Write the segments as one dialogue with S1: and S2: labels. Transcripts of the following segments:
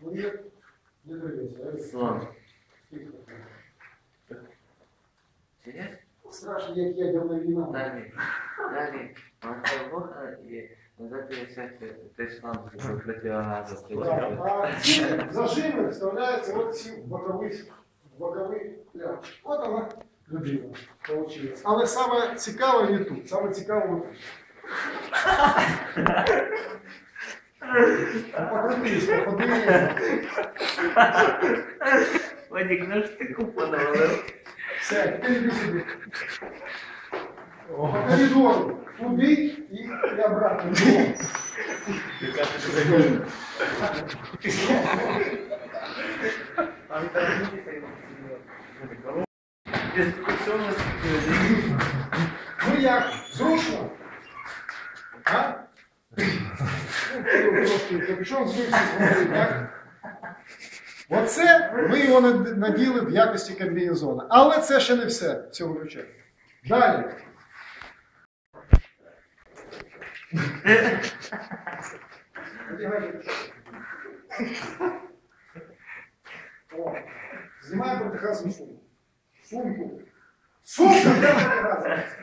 S1: Мені не дивиться.
S2: Сон. Серйозно?
S1: Страшно, як ядерна війна.
S2: Далі. Далі. Махай вуха і назад сядьте той шланг противогазу.
S1: Так, А ці зажими вставляються от ці в боковий, в боковий пляж. От вона людина получилась. Але саме цікаве не тут. Саме цікаве тут. Покрутись, походи.
S2: Вадик, ну ж ти купу навалив.
S1: Все, тепер іди сюди. По коридору. Туди і, і обратно. Бігом. Ну як? Зручно? А? Капюшон звився смотри, так? Оце ми його наділи в якості комбінезона. Але це ще не все цього ключа. Далі. Одягай капюшон. О, Знімаємо протихазну сумку. Сумку. Для протихазу.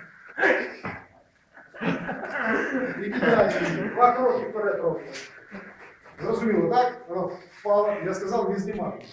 S1: І кидаємо. Два кроки вперед робимо. Зрозуміло, так? Воно впало. Я сказав, не знімати.